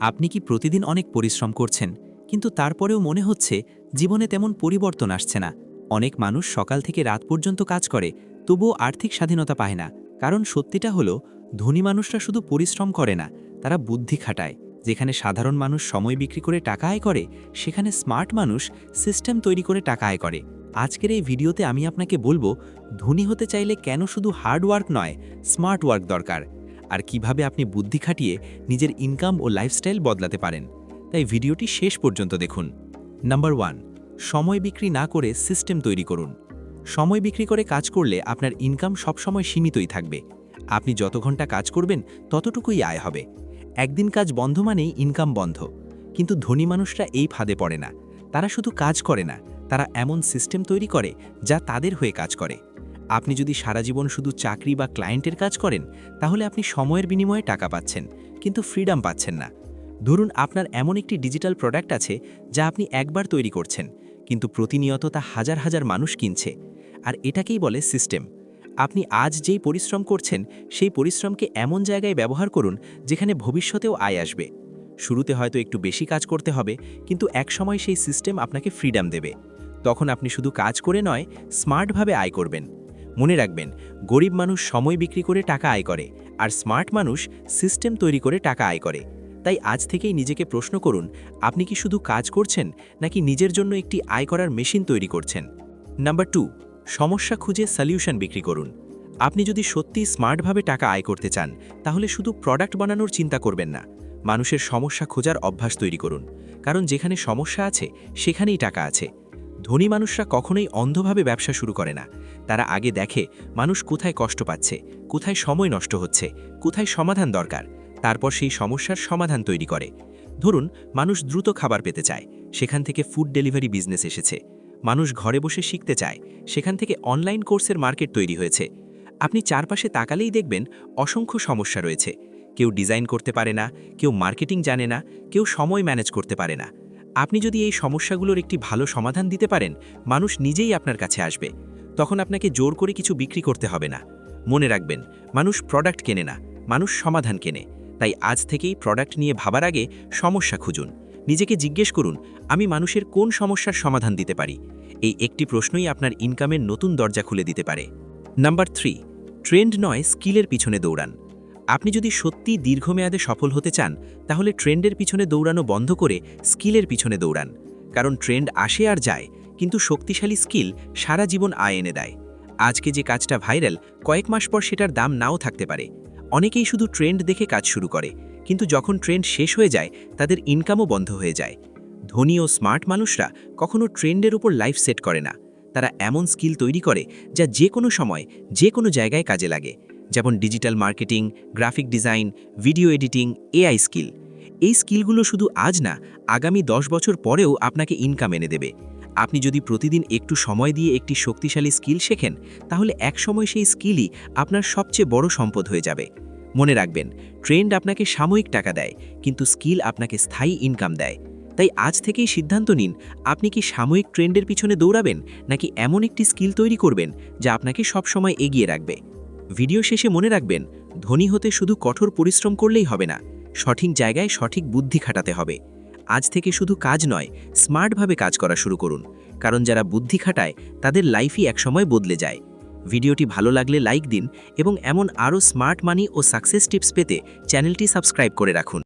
আপনি কি প্রতিদিন অনেক পরিশ্রম করছেন? কিন্তু তারপরেও মনে হচ্ছে জীবনে তেমন পরিবর্তন আসছে না। অনেক মানুষ সকাল থেকে রাত পর্যন্ত কাজ করে, তবুও আর্থিক স্বাধীনতা পায় না। কারণ সত্যিটা হলো, ধনী মানুষরা শুধু পরিশ্রম করে না, তারা বুদ্ধি খাটায়। যেখানে সাধারণ মানুষ সময় বিক্রি করে টাকা আয় করে, সেখানে স্মার্ট মানুষ সিস্টেম তৈরি করে টাকা আয় করে। আজকের এই ভিডিওতে আমি আপনাকে বলব, ধনী হতে চাইলে কেন শুধু হার্ড ওয়ার্ক নয়, স্মার্ট ওয়ার্ক দরকার। আর কীভাবে আপনি বুদ্ধি খাটিয়ে নিজের ইনকাম ও লাইফস্টাইল বদলাতে পারেন। তাই ভিডিওটি শেষ পর্যন্ত দেখুন। নাম্বার ওয়ান সময় বিক্রি না করে সিস্টেম তৈরি করুন। সময় বিক্রি করে কাজ করলে আপনার ইনকাম সবসময় সীমিতই থাকবে। আপনি যত ঘণ্টা কাজ করবেন, ততটুকুই আয় হবে। একদিন কাজ বন্ধ মানেই ইনকাম বন্ধ। কিন্তু ধনী মানুষরা এই ফাঁদে পড়ে না। তারা শুধু কাজ করে না, তারা এমন সিস্টেম তৈরি করে যা তাদের হয়ে কাজ করে। আপনি যদি সারা জীবন শুধু চাকরি বা ক্লায়েন্টের কাজ করেন, তাহলে আপনি সময়ের বিনিময়ে টাকা পাচ্ছেন, কিন্তু ফ্রিডম পাচ্ছেন না। ধরুন আপনার এমন একটি ডিজিটাল প্রোডাক্ট আছে যা আপনি একবার তৈরি করছেন, কিন্তু প্রতিনিয়ত তা হাজার হাজার মানুষ কিনছে, আর এটাকেই বলে সিস্টেম। আপনি আজ যেই পরিশ্রম করছেন, সেই পরিশ্রমকে এমন জায়গায় ব্যবহার করুন যেখানে ভবিষ্যতেও আয় আসবে। শুরুতে হয়তো একটু বেশি কাজ করতে হবে, কিন্তু একসময় সেই সিস্টেম আপনাকে ফ্রিডম দেবে। তখন আপনি শুধু কাজ করে নয়, স্মার্টভাবে আয় করবেন। মনে রাখবেন, গরিব মানুষ সময় বিক্রি করে টাকা আয় করে, আর স্মার্ট মানুষ সিস্টেম তৈরি করে টাকা আয় করে। তাই আজ থেকেই নিজেকে প্রশ্ন করুন, আপনি কি শুধু কাজ করছেন, নাকি নিজের জন্য একটি আয় করার মেশিন তৈরি করছেন? নাম্বার টু, সমস্যা খুঁজে সলিউশন বিক্রি করুন। আপনি যদি সত্যি স্মার্টভাবে টাকা আয় করতে চান, তাহলে শুধু প্রোডাক্ট বানানোর চিন্তা করবেন না। মানুষের সমস্যা খোঁজার অভ্যাস তৈরি করুন। কারণ যেখানে সমস্যা আছে, সেখানেই টাকা আছে। ধনী মানুষরা কখনোই অন্ধভাবে ব্যবসা শুরু করে না। তারা আগে দেখে, মানুষ কোথায় কষ্ট পাচ্ছে, কোথায় সময় নষ্ট হচ্ছে, কোথায় সমাধান দরকার, তারপর সেই সমস্যার সমাধান তৈরি করে। ধরুন, মানুষ দ্রুত খাবার পেতে চায়, সেখান থেকে ফুড ডেলিভারি বিজনেস এসেছে। মানুষ ঘরে বসে শিখতে চায়, সেখান থেকে অনলাইন কোর্সের মার্কেট তৈরি হয়েছে। আপনি চারপাশে তাকালেই দেখবেন অসংখ্য সমস্যা রয়েছে। কেউ ডিজাইন করতে পারে না, কেউ মার্কেটিং জানে না, কেউ সময় ম্যানেজ করতে পারে না। আপনি যদি এই সমস্যাগুলোর একটি ভালো সমাধান দিতে পারেন, মানুষ নিজেই আপনার কাছে আসবে। তখন আপনাকে জোর করে কিছু বিক্রি করতে হবে না। মনে রাখবেন, মানুষ প্রোডাক্ট কেনে না, মানুষ সমাধান কেনে। তাই আজ থেকেই প্রোডাক্ট নিয়ে ভাবার আগে সমস্যা খুঁজুন। নিজেকে জিজ্ঞেস করুন, আমি মানুষের কোন সমস্যার সমাধান দিতে পারি? এই একটি প্রশ্নই আপনার ইনকামের নতুন দরজা খুলে দিতে পারে। নাম্বার থ্রি ট্রেন্ড নয় স্কিলের পিছনে দৌড়ান। আপনি যদি সত্যি দীর্ঘমেয়াদে সফল হতে চান, তাহলে ট্রেন্ডের পিছনে দৌড়ানো বন্ধ করে স্কিলের পিছনে দৌড়ান। কারণ ট্রেন্ড আসে আর যায়, কিন্তু শক্তিশালী স্কিল সারা জীবন আয় এনে দেয়। আজকে যে কাজটা ভাইরাল, কয়েক মাস পর সেটার দাম নাও থাকতে পারে। অনেকেই শুধু ট্রেন্ড দেখে কাজ শুরু করে, কিন্তু যখন ট্রেন্ড শেষ হয়ে যায়, তাদের ইনকামও বন্ধ হয়ে যায়। ধনী ও স্মার্ট মানুষরা কখনো ট্রেন্ডের উপর লাইফ সেট করে না। তারা এমন স্কিল তৈরি করে যা যে কোনো সময় যে কোনো জায়গায় কাজে লাগে। যেমন digital marketing, graphic design, video editing, AI skill. এই স্কিলগুলো শুধু আজ না, আগামী দশ বছর পরেও আপনাকে ইনকাম এনে দেবে। আপনি যদি প্রতিদিন একটু সময় দিয়ে একটি শক্তিশালী স্কিল শেখেন, তাহলে একসময় সেই স্কিলই আপনার সবচেয়ে বড় সম্পদ হয়ে যাবে। মনে রাখবেন, ট্রেন্ড আপনাকে সাময়িক টাকা দেয়, কিন্তু স্কিল আপনাকে স্থায়ী ইনকাম দেয়। তাই আজ থেকেই সিদ্ধান্ত নিন, আপনি কি সাময়িক ট্রেন্ডের পিছনে দৌড়াবেন, নাকি এমন একটি স্কিল তৈরি করবেন, যা আপনাকে সবসময় এগিয়ে রাখবে। ভিডিও শেষে মনে রাখবেন, ধনী হতে শুধু কঠোর পরিশ্রম করলেই হবে না, সঠিক জায়গায় সঠিক বুদ্ধি খাটাতে হবে। আজ থেকে শুধু কাজ নয়, স্মার্টভাবে কাজ করা শুরু করুন, কারণ যারা বুদ্ধি খাটায়, তাদের লাইফই একসময় বদলে যায়। ভিডিওটি ভালো লাগলে লাইক দিন এবং এমন আরও স্মার্ট মানি ও সাকসেস টিপস পেতে চ্যানেলটি সাবস্ক্রাইব করে রাখুন।